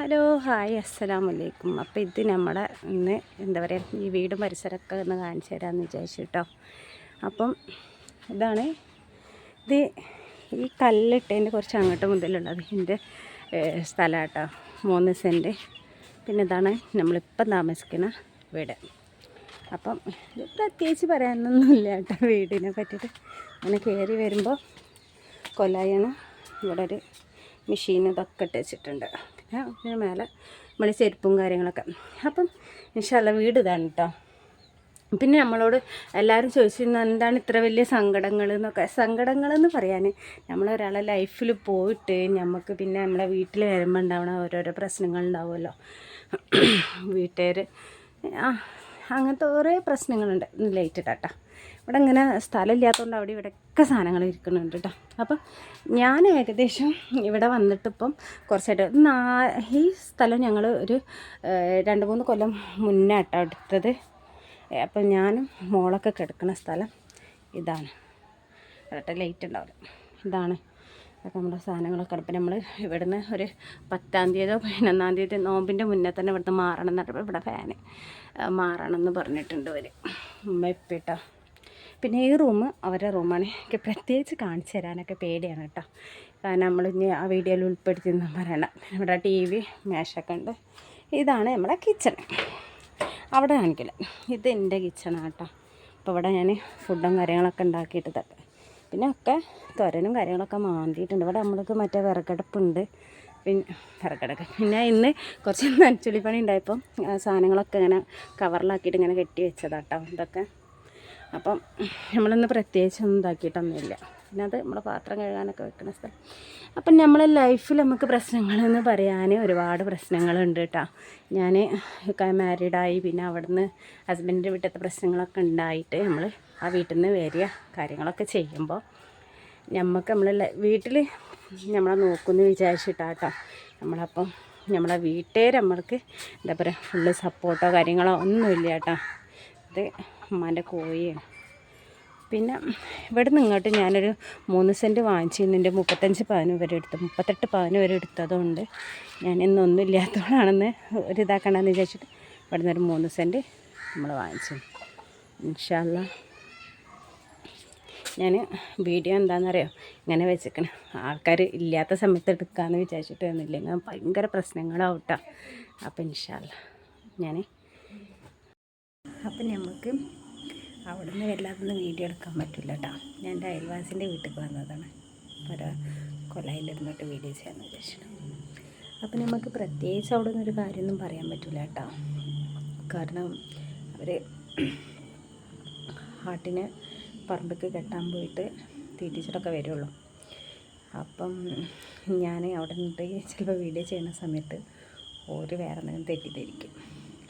Hello hi അസ്സലാം വലൈക്കും അപ്പോൾ ഇത് നമ്മുടെ ഇന്ന് എന്താ പറയുക ഈ വീടും പരിസരമൊക്കെ ഒന്ന് കാണിച്ചു തരാമെന്ന് വിചാരിച്ചു കേട്ടോ അപ്പം ഇതാണ് ഇത് ഈ കല്ലിട്ടതിന്റെ കുറച്ച് അങ്ങോട്ട് മുതലുള്ളത്. എന്റെ സ്ഥലം കേട്ടോ മൂന്ന് സെന്റ് പിന്നെ ഇതാണ് നമ്മളിപ്പം താമസിക്കുന്ന വീട്. അപ്പം ഇത് പ്രത്യേകിച്ച് പറയാനൊന്നുമില്ല കേട്ടോ വീടിനെ പറ്റിയിട്ട്. അങ്ങനെ കയറി വരുമ്പോൾ കൊലായാണ് ഇവിടെ ഒരു മെഷീൻ ഇതൊക്കെ ഇട്ട് വെച്ചിട്ടുണ്ട്. പിന്നെ മേലെ മണി ചെരുപ്പും കാര്യങ്ങളൊക്കെ. അപ്പം ഇൻഷല്ല വീട് ഇതാണ് കേട്ടോ പിന്നെ നമ്മളോട് എല്ലാവരും ചോദിച്ചിരുന്നു എന്താണ് ഇത്ര വലിയ സങ്കടങ്ങൾ എന്നൊക്കെ. സങ്കടങ്ങൾ എന്ന് പറയാൻ നമ്മളൊരാളെ ലൈഫിൽ പോയിട്ട് നമുക്ക് പിന്നെ നമ്മളെ വീട്ടിൽ വരുമ്പോൾ ഉണ്ടാവണ ഓരോരോ പ്രശ്നങ്ങൾ ഉണ്ടാവുമല്ലോ. വീട്ടുകാർ അങ്ങനത്തെ കുറേ പ്രശ്നങ്ങളുണ്ട്. ലൈറ്റ് ഇട്ടാട്ടാ ഇവിടെ ഇങ്ങനെ സ്ഥലമില്ലാത്തതുകൊണ്ട് അവിടെ ഇവിടെയൊക്കെ സാധനങ്ങൾ ഇരിക്കുന്നുണ്ട് കേട്ടോ അപ്പം ഞാൻ ഏകദേശം ഇവിടെ വന്നിട്ടിപ്പം കുറച്ചായിട്ട് നാ ഈ സ്ഥലം ഞങ്ങൾ ഒരു രണ്ട് മൂന്ന് കൊല്ലം മുന്നേ കേട്ടോ എടുത്തത്. അപ്പം ഞാനും മോളൊക്കെ കിടക്കുന്ന സ്ഥലം ഇതാണ്. കേട്ടോ ലൈറ്റ് ഉണ്ടാവില്ല. ഇതാണ് അതൊക്കെ നമ്മുടെ സാധനങ്ങളൊക്കെ അപ്പം നമ്മൾ ഇവിടുന്ന് ഒരു പത്താം തീയതിയോ പതിനൊന്നാം തീയതി നോമ്പിന്റെ മുന്നേ തന്നെ ഇവിടുന്ന് മാറണം എന്ന് ഇവിടെ ഫാന് മാറണം എന്ന് പറഞ്ഞിട്ടുണ്ട് അവർ ഉമ്മ ഇപ്പിട്ടോ പിന്നെ ഈ റൂം അവരുടെ റൂമാണ് എനിക്ക് പ്രത്യേകിച്ച് കാണിച്ചു തരാനൊക്കെ പേടിയാണ് കേട്ടോ. കാരണം നമ്മൾ ഇനി ആ വീഡിയോയിൽ ഉൾപ്പെടുത്തിയെന്ന് പറയണം ഇവിടെ ടി വി മേശൊക്കെ ഉണ്ട്. ഇതാണ് നമ്മുടെ കിച്ചൺ അവിടെ കാണിക്കില്ല. ഇത് എന്റെ കിച്ചണാണ് കേട്ടോ. അപ്പോൾ ഇവിടെ ഞാൻ ഫുഡും കാര്യങ്ങളൊക്കെ ഉണ്ടാക്കിയിട്ട് തട്ടെ പിന്നെ ഒക്കെ തുരനും കാര്യങ്ങളൊക്കെ മാന്തിയിട്ടുണ്ട്. ഇവിടെ നമ്മൾക്ക് മറ്റേ വിറകടുപ്പുണ്ട്. പിന്നെ വിറകടക്ക. പിന്നെ ഇന്ന് കുറച്ച് നനച്ചുള്ളി പണി ഉണ്ടായപ്പം സാധനങ്ങളൊക്കെ ഇങ്ങനെ കവറിലാക്കിയിട്ട് ഇങ്ങനെ കെട്ടി വെച്ചതാട്ടോ. ഇതൊക്കെ അപ്പം നമ്മളിന്ന് പ്രത്യേകിച്ചൊന്നും ഇതാക്കിയിട്ടൊന്നുമില്ല. പിന്നെ അത് നമ്മൾ പാത്രം കഴുകാനൊക്കെ വെക്കുന്ന സ്ഥലം. അപ്പം നമ്മളെ ലൈഫിൽ നമുക്ക് പ്രശ്നങ്ങളെന്ന് പറയാൻ ഒരുപാട് പ്രശ്നങ്ങളുണ്ട് കേട്ടോ ഞാൻ മാരീഡായി പിന്നെ അവിടുന്ന് ഹസ്ബൻഡിന്റെ വീട്ടിലത്തെ പ്രശ്നങ്ങളൊക്കെ ഉണ്ടായിട്ട് നമ്മൾ ആ വീട്ടിൽ നിന്ന് വരിക കാര്യങ്ങളൊക്കെ ചെയ്യുമ്പോൾ നമുക്ക് നമ്മൾ വീട്ടിൽ നമ്മളെ നോക്കുമെന്ന് വിചാരിച്ചിട്ടാട്ടോ നമ്മളപ്പം നമ്മളെ വീട്ടുകാർ നമ്മൾക്ക് എന്താ പറയുക ഫുള്ള് സപ്പോർട്ടോ കാര്യങ്ങളോ ഒന്നുമില്ല കേട്ടോ ഇത് ഉമ്മാന്റെ കോഴിയാണ് പിന്നെ ഇവിടെ നിന്ന് ഇങ്ങോട്ട് ഞാനൊരു മൂന്ന് സെന്റ് വാങ്ങിച്ചിരുന്നു മുപ്പത്തഞ്ച് പവന് വരെ എടുത്തു. മുപ്പത്തെട്ട് പവന് വരെ എടുത്തതുകൊണ്ട് ഞാൻ ഇന്നൊന്നും ഇല്ലാത്തതുകൊണ്ടാണെന്ന് ഒരു ഇതാക്കണമെന്ന് വിചാരിച്ചിട്ട് ഇവിടെ നിന്നൊരു മൂന്ന് സെന്റ് നമ്മൾ വാങ്ങിച്ചു. ഇൻഷാല്ല. ഞാൻ വീഡിയോ എന്താണെന്നറിയോ? ഇങ്ങനെ വെച്ചേക്കണം ആൾക്കാർ ഇല്ലാത്ത സമയത്ത് എടുക്കാമെന്ന് വിചാരിച്ചിട്ട് വന്നില്ല? ഭയങ്കര പ്രശ്നങ്ങളാവട്ടോ അപ്പം ഇൻഷാല്ല. ഞാൻ അപ്പം നമുക്ക് അവിടെ നിന്ന് വല്ലാതൊന്നും വീഡിയോ എടുക്കാൻ പറ്റില്ല കേട്ടോ ഞാൻ എന്റെ അയൽവാസിന്റെ വീട്ടിൽ വന്നതാണ്. പല കൊലയിലിരുന്നിട്ട് വീഡിയോ ചെയ്യാമെന്ന് വിചാരിച്ചു അപ്പം നമുക്ക് പ്രത്യേകിച്ച് അവിടെ നിന്നൊരു കാര്യമൊന്നും പറയാൻ പറ്റില്ല കേട്ടോ കാരണം അവർ ആട്ടിനെ പറമ്പൊക്കെ കെട്ടാൻ പോയിട്ട് തീറ്റിച്ചിട്ടൊക്കെ വരുള്ളൂ. അപ്പം ഞാൻ അവിടെ നിന്നിട്ട് ചിലപ്പോൾ വീഡിയോ ചെയ്യുന്ന സമയത്ത് ഒരു വേറെ എന്തെങ്കിലും തെറ്റിദ്ധരിക്കും.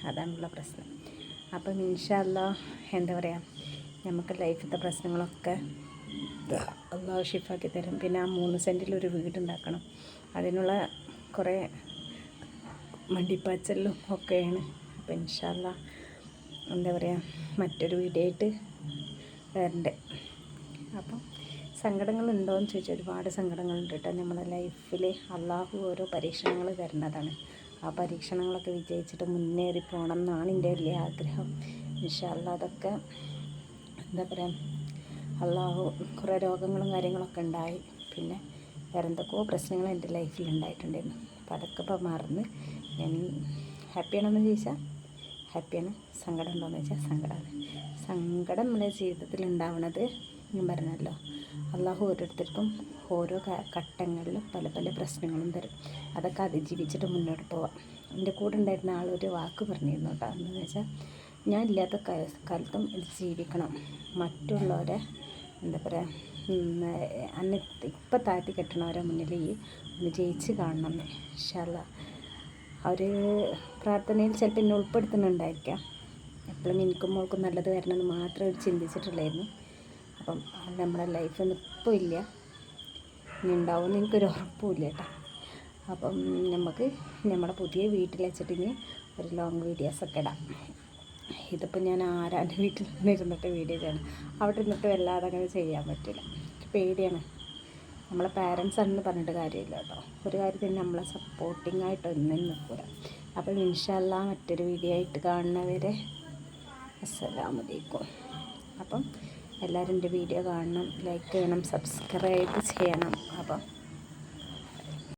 അതാണുള്ള പ്രശ്നം. അപ്പം ഇൻഷല്ല എന്താ പറയുക നമുക്ക് ലൈഫിലത്തെ പ്രശ്നങ്ങളൊക്കെ അള്ളാഹു ഷിഫാക്കി തരും. പിന്നെ ആ മൂന്ന് സെന്റിലൊരു വീടുണ്ടാക്കണം. അതിനുള്ള കുറേ മണ്ടിപ്പാച്ചലും ഒക്കെയാണ്. അപ്പം ഇൻഷല്ല എന്താ പറയുക മറ്റൊരു വീഡിയോ ആയിട്ട് വരണ്ടേ. അപ്പം സങ്കടങ്ങളുണ്ടോ എന്ന് ചോദിച്ചാൽ ഒരുപാട് സങ്കടങ്ങളുണ്ട് കേട്ടോ. നമ്മുടെ ലൈഫിൽ അള്ളാഹു ഓരോ പരീക്ഷണങ്ങൾ തരുന്നതാണ്. ആ പരീക്ഷണങ്ങളൊക്കെ വിജയിച്ചിട്ട് മുന്നേറി പോകണം എന്നാണ് എന്റെ വലിയ ആഗ്രഹം. ഇൻഷാല്ല അതൊക്കെ എന്താ പറയുക അള്ളാഹു കുറേ രോഗങ്ങളും കാര്യങ്ങളൊക്കെ ഉണ്ടായി. പിന്നെ വേറെ എന്തൊക്കെയോ പ്രശ്നങ്ങൾ എന്റെ ലൈഫിൽ ഉണ്ടായിട്ടുണ്ടായിരുന്നു. അപ്പോൾ അതൊക്കെ ഇപ്പോൾ മറന്ന് ഞാൻ ഹാപ്പിയാണെന്ന് ചോദിച്ചാൽ ഹാപ്പിയാണ് സങ്കടം ഉണ്ടോയെന്ന് ചോദിച്ചാൽ സങ്കടമാണ് സങ്കടം നമ്മുടെ ജീവിതത്തിൽ ഉണ്ടാവുന്നത് ഞാൻ പറഞ്ഞല്ലോ. അള്ളാഹു ഓരോരുത്തർക്കും ഓരോ ഘട്ടങ്ങളിലും പല പല പ്രശ്നങ്ങളും തരും. അതൊക്കെ അതിജീവിച്ചിട്ട് മുന്നോട്ട് പോവാം. എന്റെ കൂടെ ഉണ്ടായിരുന്ന ആളൊരു വാക്ക് പറഞ്ഞിരുന്നു കേട്ടോ. എന്താണെന്ന് വെച്ചാൽ ഞാൻ ഇല്ലാത്ത കാലത്തും ഇത് ജീവിക്കണം. മറ്റുള്ളവരെ എന്താ പറയുക അന്നെ ഇപ്പം താഴ്ത്തി കെട്ടണവരെ മുന്നിൽ ഈ ഒന്ന് ജയിച്ച് കാണണം. ഇൻഷാല്ല അവർ പ്രാർത്ഥനയിൽ ചിലപ്പോൾ എന്നെ ഉൾപ്പെടുത്തുന്നുണ്ടായിരിക്കാം. എപ്പോഴും എനിക്കും മോൾക്കും നല്ലത് വരണമെന്ന് മാത്രം അവർ ചിന്തിച്ചിട്ടുള്ളായിരുന്നു. അപ്പം നമ്മുടെ ലൈഫൊന്നും ഇപ്പോൾ ഇല്ല. ഇനി ഉണ്ടാവുമെന്ന് എനിക്കൊരു ഉറപ്പുമില്ല കേട്ടോ. അപ്പം നമുക്ക് നമ്മുടെ പുതിയ വീട്ടിൽ വെച്ചിട്ട് ഇനി ഒരു ലോങ് വീഡിയോസൊക്കെ ഇടാം. ഇതിപ്പോൾ ഞാൻ ആരാന്റെ വീട്ടിൽ നിന്നിരുന്നിട്ട് വീഡിയോ ചെയ്യണം? അവിടെ ഇരുന്നിട്ട് വല്ലാതെ അങ്ങനെ ചെയ്യാൻ പറ്റില്ല. പേടിയാണ്. നമ്മളെ പാരൻസ് ആണെന്ന് പറഞ്ഞിട്ട് കാര്യമില്ല കേട്ടോ. ഒരു കാര്യത്തിന് നമ്മളെ സപ്പോർട്ടിംഗ് ആയിട്ട് ഒന്നും നിൽക്കില്ല അപ്പം ഇൻഷല്ല മറ്റൊരു വീഡിയോ ആയിട്ട് കാണുന്നവരെ അസ്സലാമലൈക്കും അപ്പം എല്ലാവരും എന്റെ വീഡിയോ കാണണം ലൈക്ക് ചെയ്യണം സബ്സ്ക്രൈബ് ചെയ്യണം. അപ്പം